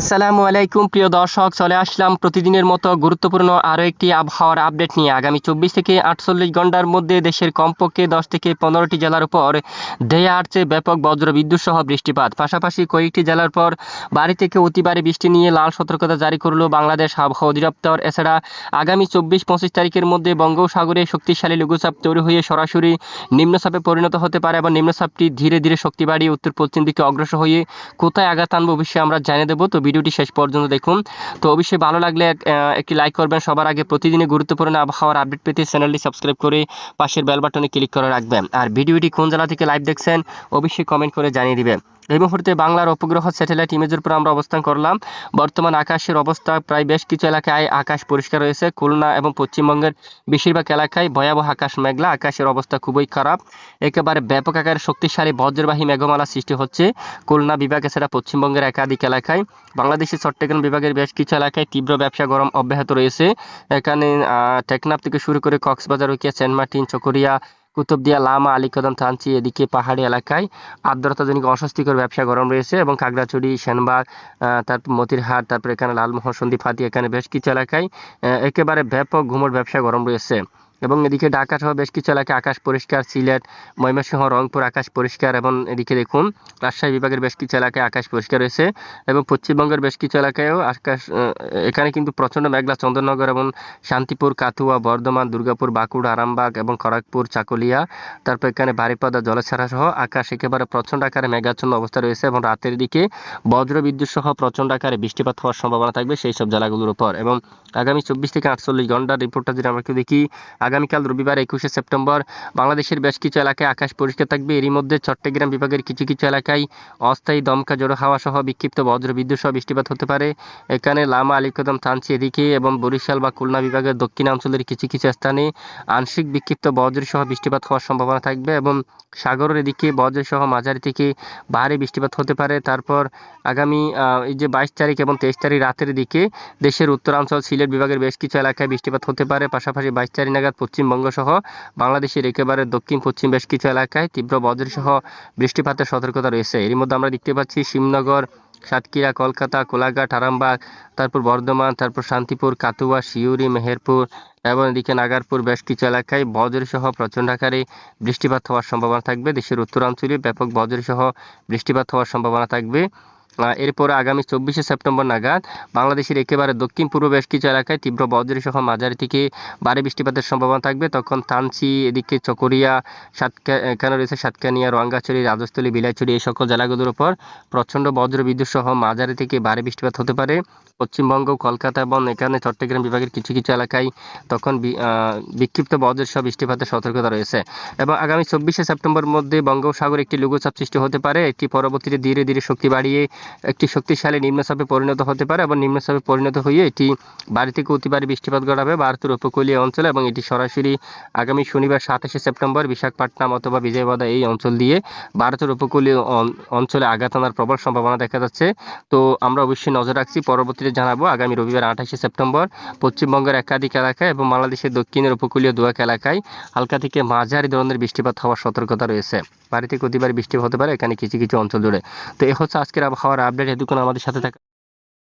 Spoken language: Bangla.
আসসালামু আলাইকুম, প্রিয় দর্শক, চলে আসলাম প্রতিদিনের মতো গুরুত্বপূর্ণ আরও একটি আবহাওয়ার আপডেট নিয়ে। আগামী চব্বিশ থেকে আটচল্লিশ ঘণ্টার মধ্যে দেশের কমপক্ষে দশ থেকে পনেরোটি জেলার উপর ধেয়ে আসছে ব্যাপক বজ্র বিদ্যুৎ সহ বৃষ্টিপাত। পাশাপাশি কয়েকটি জেলার পর বাড়ি থেকে অতিবারে বৃষ্টি নিয়ে লাল সতর্কতা জারি করল বাংলাদেশ আবহাওয়া অধিদপ্তর। এছাড়া আগামী চব্বিশ পঁচিশ তারিখের মধ্যে বঙ্গোপসাগরে শক্তিশালী লঘুচাপ তৈরি হয়ে সরাসরি নিম্নচাপে পরিণত হতে পারে এবং নিম্নচাপটি ধীরে ধীরে শক্তি বাড়িয়ে উত্তর পশ্চিম দিকে অগ্রসর হয়ে কোথায় আঘাত আনবে অবশ্যই আমরা জানিয়ে দেবো। তো ভিডিওটি শেষ পর্যন্ত দেখুন। তো অবশ্যই ভালো লাগলে একটি লাইক করবেন। সবার আগে প্রতিদিনই গুরুত্বপূর্ণ আবহাওয়ার আপডেট পেতে চ্যানেলটি সাবস্ক্রাইব করে পাশের বেল বাটনে ক্লিক করে রাখবেন। আর ভিডিওটি কোন জেলা থেকে লাইভ দেখছেন, অবশ্যই কমেন্ট করে জানিয়ে দিবেন। এই মুহূর্তে বাংলার উপগ্রহ স্যাটেলাইট ইমেজের উপর আমরা অবস্থান করলাম। বর্তমান আকাশের অবস্থা প্রায় বেশ কিছু এলাকায় আকাশ পরিষ্কার রয়েছে। খুলনা এবং পশ্চিমবঙ্গের বেশিরভাগ এলাকায় ভয়াবহ আকাশ মেঘলা। আকাশের অবস্থা খুবই খারাপ। একেবারে ব্যাপক আকারে শক্তিশালী বজ্রবাহী মেঘমালা সৃষ্টি হচ্ছে খুলনা বিভাগ এছাড়া পশ্চিমবঙ্গের একাধিক এলাকায়। বাংলাদেশের চট্টগ্রাম বিভাগের বেশ কিছু এলাকায় তীব্র ব্যবসা গরম অব্যাহত রয়েছে। এখানে টেকনাফ থেকে শুরু করে কক্সবাজার রুকিয়া, সেন্ট মার্টিন, চকরিয়া কুতুবদিয়া লামা আলিকদম থানচি এদিকে পাহাড়ি এলাকায় আর্দ্রতাজনিত অস্বস্তিকর ব্যবসা গরম রয়েছে এবং খাগড়াছড়ি, সেনবাগ তারপর মতিরহাট, তারপর এখানে লালমোহন সন্দীপ হাতি, এখানে বেশ কিছু এলাকায় একেবারে ব্যাপক ঘুমোর ব্যবসা গরম রয়েছে। এবং এদিকে ঢাকা সহ বেশ কিছু এলাকায় আকাশ পরিষ্কার, সিলেট, ময়মনসিংহ, রংপুর আকাশ পরিষ্কার এবং এদিকে দেখুন রাজশাহী বিভাগের বেশ কিছু এলাকায় আকাশ পরিষ্কার রয়েছে এবং পশ্চিমবঙ্গের বেশ কিছু এলাকায়ও আকাশ এখানে কিন্তু প্রচণ্ড মেঘলা চন্দননগর এবং শান্তিপুর, কাথুয়া, বর্ধমান, দুর্গাপুর, বাঁকুড়া, আরামবাগ এবং খড়গপুর, চাকুলিয়া, তারপর এখানে বারিপাদা, জলছাড়া সহ আকাশ একেবারে প্রচণ্ড আকারে মেঘাচ্ছন্ন অবস্থা রয়েছে এবং রাতের দিকে বজ্র বিদ্যুৎ সহ প্রচণ্ড আকারে বৃষ্টিপাত হওয়ার সম্ভাবনা থাকবে সেই সব জেলাগুলোর উপর এবং আগামী চব্বিশ থেকে আটচল্লিশ ঘণ্টার রিপোর্টটা যদি আমরা দেখি আগামীকাল রবিবার একুশে সেপ্টেম্বর বাংলাদেশের বেশ কিছু এলাকায় আকাশ পরিষ্কার থাকবে। এরই মধ্যে চট্টগ্রাম বিভাগের কিছু কিছু এলাকায় অস্থায়ী দমকা জোড়ো হাওয়া সহ বিক্ষিপ্ত বজ্র বিদ্যুৎ সহ বৃষ্টিপাত হতে পারে। এখানে লামা, আলিকদম, থানচি এদিকে এবং বরিশাল বা খুলনা বিভাগের দক্ষিণাঞ্চলের কিছু কিছু স্থানে আংশিক বিক্ষিপ্ত বজ্র সহ বৃষ্টিপাত হওয়ার সম্ভাবনা থাকবে এবং সাগরের এদিকে বজ্র সহ মাঝারি থেকে ভারী বৃষ্টিপাত হতে পারে। তারপর আগামী এই যে বাইশ তারিখ এবং তেইশ তারিখ রাতের দিকে দেশের উত্তরাঞ্চল, সিলেট বিভাগের বেশ কিছু এলাকায় বৃষ্টিপাত হতে পারে। পাশাপাশি বাইশ তারিখ নাগাদ পশ্চিমবঙ্গ সহ বাংলাদেশের একেবারে দক্ষিণ, পশ্চিম বেশ কিছু এলাকায় তীব্র বজ্র সহ বৃষ্টিপাতের সতর্কতা রয়েছে। এরই মধ্যে আমরা দেখতে পাচ্ছি শিবনগর, সাতক্ষীরা, কলকাতা, কোলাঘাট, আরামবাগ, তারপর বর্ধমান, তারপর শান্তিপুর কাতুয়া শিউরি মেহেরপুর এবং এদিকে নাগারপুর বেশ কিছু এলাকায় বজ্র সহ প্রচণ্ড আকারে বৃষ্টিপাত হওয়ার সম্ভাবনা থাকবে। দেশের উত্তরাঞ্চলে ব্যাপক বজ্র সহ বৃষ্টিপাত হওয়ার সম্ভাবনা থাকবে। এরপরে আগামী চব্বিশে সেপ্টেম্বর নাগাদ বাংলাদেশের একেবারে দক্ষিণ পূর্ব বেশ কিছু এলাকায় তীব্র বজ্র সহ মাঝারি থেকে ভারী বৃষ্টিপাতের সম্ভাবনা থাকবে। তখন থানচি, এদিকে চকরিয়া, সাতকা, এখানে রয়েছে সাতকানিয়া রঙ্গাছড়ি রাজস্থলী, বিলাইছড়ি এই সকল জেলাগুলোর উপর প্রচণ্ড বজ্র বিদ্যুৎ সহ মাঝারি থেকে ভারী বৃষ্টিপাত হতে পারে। পশ্চিমবঙ্গ, কলকাতা এবং এখানে চট্টগ্রাম বিভাগের কিছু কিছু এলাকায় তখন বিক্ষিপ্ত বজ্র সহ বৃষ্টিপাতের সতর্কতা রয়েছে। এবং আগামী চব্বিশে সেপ্টেম্বর মধ্যে বঙ্গোপসাগর একটি লঘুচাপ সৃষ্টি হতে পারে। এটি পরবর্তীতে ধীরে ধীরে শক্তি বাড়িয়ে একটি শক্তিশালী নিম্নচাপে পরিণত হতে পারে এবং নিম্নচাপে পরিণত হয়ে এটি বাড়ি থেকে অতিবারে বৃষ্টিপাত ঘটাবে ভারতের উপকূলীয় অঞ্চল এবং এটি সরাসরি আগামী শনিবার সাতাশে সেপ্টেম্বর বিশাখাপট্টনম অথবা বিজয়বাদা এই অঞ্চল দিয়ে ভারতের উপকূলীয় অঞ্চলে আঘাত আনার প্রবল সম্ভাবনা দেখা যাচ্ছে। তো আমরা অবশ্যই নজর রাখছি, পরবর্তীতে জানাব আগামী রবিবার আঠাশে সেপ্টেম্বর পশ্চিমবঙ্গের একাধিক এলাকায় এবং বাংলাদেশের দক্ষিণের উপকূলীয় দুয়াক এলাকায় হালকা থেকে মাঝারি ধরনের বৃষ্টিপাত হওয়ার সতর্কতা রয়েছে। বাড়ি থেকে অতিবার বৃষ্টি হতে পারে এখানে কিছু কিছু অঞ্চল জুড়ে। তো এ হচ্ছে আজকের আবহাওয়ার আপডেট এতক্ষণ আমাদের সাথে থাকা